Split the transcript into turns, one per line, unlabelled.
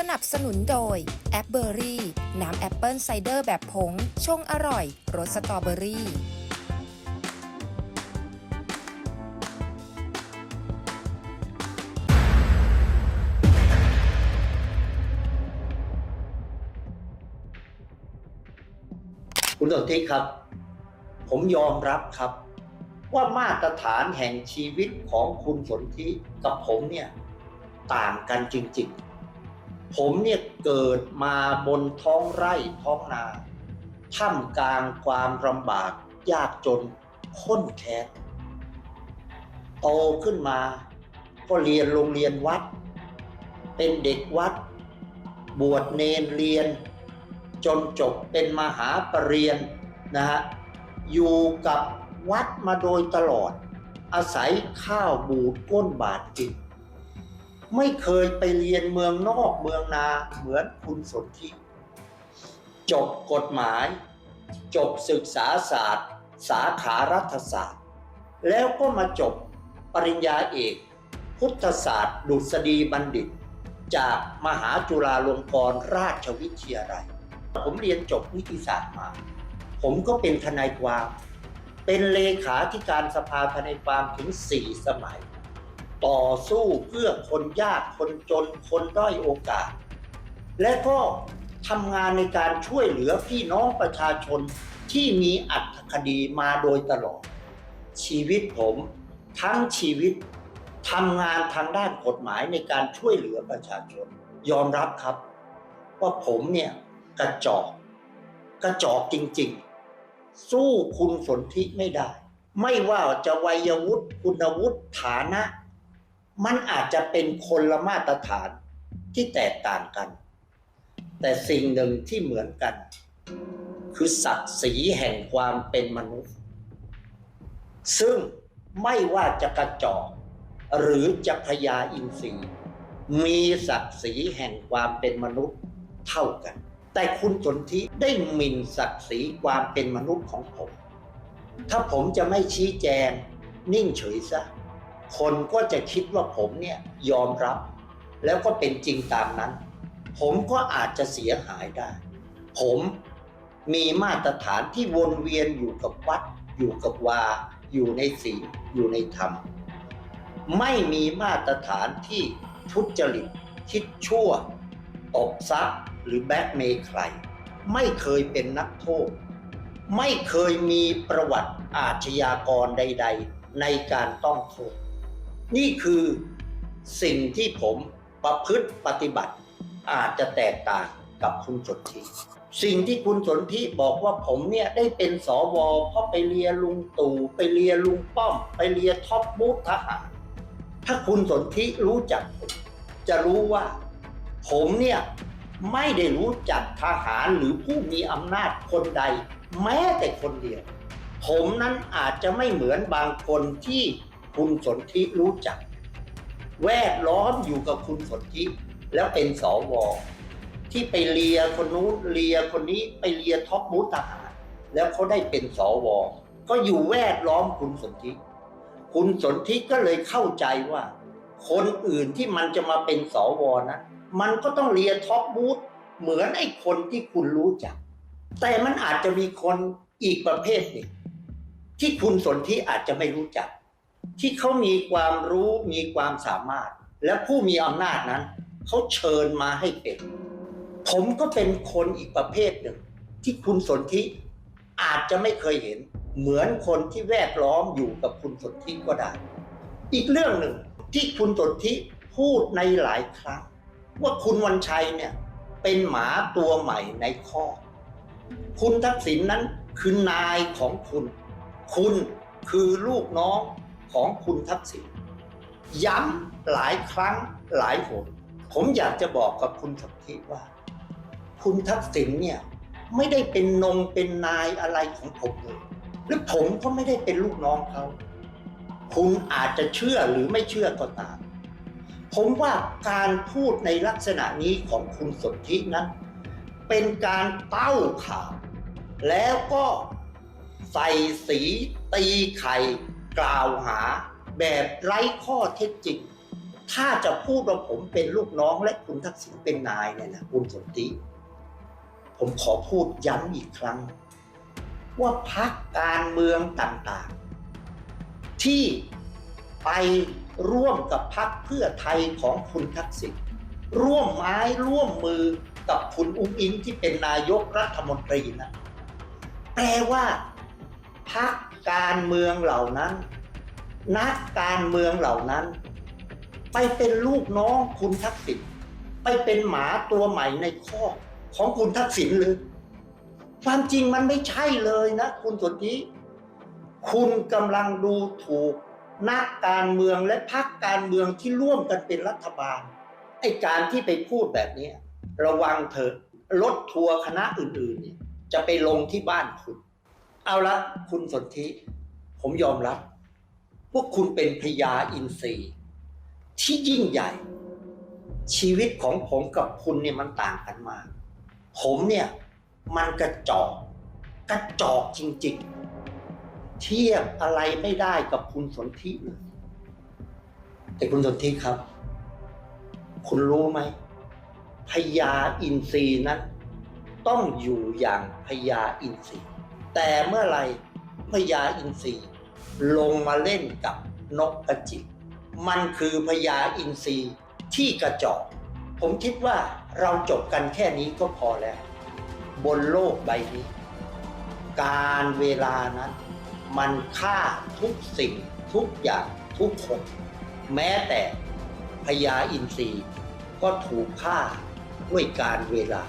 สนับสนุนโดยแอปเบอรี่น้ำแอปเปิลไซเดอร์แบบผง ชงอร่อยรสสตรอเบอรี่
คุณสนธิครับ ผมยอมรับครับ ว่ามาตรฐานแห่งชีวิตของคุณสนธิกับผมเนี่ย ต่างกันจริง ๆ ผมเนี่ยเกิดมาบนท้องไร่ท้องนาท่ามกลางความลำบากยากจนข้นแค้นโตขึ้นมา ก็เรียนโรงเรียนวัด เป็นเด็กวัด บวชเนนเรียน จนจบเป็นมหาปรริญญานะฮะอยู่กับวัดมาโดยตลอด อาศัยข้าวบูดก้นบาทกิน ไม่เคยไปเรียนเมืองนอกเมืองนาเหมือนคุณสนธิจบกฎหมาย จบศึกษาศาสตร์ สาขารัฐศาสตร์ แล้วก็มาจบปริญญาเอก พุทธศาสตร์ ดุษฎีบัณฑิต จากมหาจุฬาลงกรณราชวิทยาลัย ผมเรียนจบนิติศาสตร์มา ผมก็เป็นทนายความ เป็นเลขาธิการสภาทนายความถึง 4 สมัย ต่อสู้เพื่อคนยากคนจนคนด้อยโอกาส และก็ทำงานในการช่วยเหลือพี่น้องประชาชนที่มีอัตคดีมาโดยตลอด ชีวิตผมทั้งชีวิตทำงานทางด้านกฎหมายในการช่วยเหลือประชาชน ยอมรับครับ ว่าผมเนี่ยกระจอกกระจอกจริงๆ สู้คุณสนธิไม่ได้ ไม่ว่าจะวัยวุฒิคุณวุฒิฐานะ มันอาจจะเป็นคนละมาตรฐานที่แตกต่างกัน แต่สิ่งหนึ่งที่เหมือนกัน คือศักดิ์ศรีแห่งความเป็นมนุษย์ ซึ่งไม่ว่าจะกระจอกหรือจะพยาอินทรีย์มีศักดิ์ศรีแห่งความเป็นมนุษย์เท่ากัน แต่คุณสนธิได้หมิ่นศักดิ์ศรีความเป็นมนุษย์ของผม ถ้าผมจะไม่ชี้แจงนิ่งเฉยซะ คนก็จะคิดว่าผมเนี่ยยอมรับ แล้วก็เป็นจริงตามนั้น ผมก็อาจจะเสียหายได้ ผมมีมาตรฐานที่วนเวียนอยู่กับวัด อยู่กับวา อยู่ในศีลอยู่ในธรรม ไม่มีมาตรฐานที่ทุจริต คิดชั่วตบทรัพย์หรือแบล็กเมย์ใคร ไม่เคยเป็นนักโทษ ไม่เคยมีประวัติอาชญากรใด ๆ ในการต้องโทษ นี่คือสิ่งที่ผมประพฤติปฏิบัติอาจจะแตกต่างกับคุณสนธิสิ่งที่คุณสนธิบอกว่าผมเนี่ยได้เป็นสวเพราะไปเรียนลุงตู่ไปเรียนลุงป้อม ไปเรียนท็อปบูธทหารถ้าคุณสนธิรู้จักผมจะรู้ว่า ผมเนี่ยไม่ได้รู้จักทหารหรือผู้มีอำนาจคนใด แม้แต่คนเดียว ผมนั้นอาจจะไม่เหมือนบางคนที่ คุณสนธิรู้จัก แวดล้อมอยู่กับคุณสนธิแล้วเป็นสวที่ไปเลียคนนู้นเลียคนนี้ไปเลียท็อปบูธทหารแล้วเขาได้เป็นสวก็อยู่แวดล้อมคุณสนธิคุณสนธิก็เลยเข้าใจว่า คนอื่นที่มันจะมาเป็นสวนะมันก็ต้องเรียนท็อปบูธเหมือนไอ้คนที่คุณรู้จัก แต่มันอาจจะมีคนอีกประเภทหนึ่งที่คุณสนธิอาจจะไม่รู้จัก ที่เขามีความรู้มีความสามารถ และผู้มีอำนาจนั้นเขาเชิญมาให้เป็น ผมก็เป็นคนอีกประเภทหนึ่ง ที่คุณสนธิอาจจะไม่เคยเห็น เหมือนคนที่แวดล้อมอยู่กับคุณสนธิก็ได้ อีกเรื่องหนึ่งที่คุณสนธิพูดในหลายครั้ง ว่าคุณวันชัยเนี่ยเป็นหมาตัวใหม่ในข้อ คุณทักษิณนนั้นคือนายของคุณ คุณคือลูกน้อง ของคุณทักษิณย้ำหลายครั้งหลายหนผมอยากจะบอกกับคุณสนธิว่า คุณทักษิณเนี่ยไม่ได้เป็นนงเป็นนายอะไรของผมเลยและผมก็ไม่ได้เป็นลูกน้องเขา คุณอาจจะเชื่อหรือไม่เชื่อก็ตาม ผมว่าการพูดในลักษณะนี้ของคุณสนธินั้น เป็นการเต้าข่าว แล้วก็ใส่สีตีไข่ กล่าวหาแบบไร้ข้อเท็จจริง ถ้าจะพูดว่าผมเป็นลูกน้องและคุณทักษิณเป็นนายเนี่ยนะคุณสนธิผมขอพูดย้ำอีกครั้ง ว่าพักการเมืองต่างๆ ที่ไปร่วมกับพักเพื่อไทยของคุณทักษิณร่วมไม้ร่วมมือกับคุณอุ้งอิงที่เป็นนายกรัฐมนตรีนะแปลว่า พักการเมืองเหล่านั้น นักการเมืองเหล่านั้น ไปเป็นลูกน้องคุณทักษิณไปเป็นหมาตัวใหม่ในข้อกของคุณทักษิณเลยความจริงมันไม่ใช่เลยนะ คุณสนธิคุณกำลังดูถูกนักการเมืองและพรรคการเมืองที่ร่วมกันเป็นรัฐบาลไอ้การที่ไปพูดแบบนี้ระวังเถอะรถทัวร์คณะอื่นๆ จะไปลงที่บ้านคุณ เอาละคุณสนธิผมยอมรับ พวกคุณเป็นพญาอินทรีย์ที่ยิ่งใหญ่ ชีวิตของผมกับคุณเนี่ยมันต่างกันมาก ผมเนี่ยมันกระจอก กระจอกจริงๆ เทียบอะไรไม่ได้กับคุณสนธิเลยแต่คุณสนธิครับ คุณรู้ไหมพญาอินทรีย์นั้น ต้องอยู่อย่างพญาอินทรีย์ แต่เมื่อไหรพญาอินทรีลงมาเล่นกับนกกระจิบมันคือพญาอินทรีที่กระจอกผมคิดว่าเราจบกันแค่นี้ก็พอแล้ว บนโลกใบนี้ การเวลานั้น มันฆ่าทุกสิ่งทุกอย่างทุกคน แม้แต่พญาอินทรีก็ถูกฆ่าด้วยการเวลา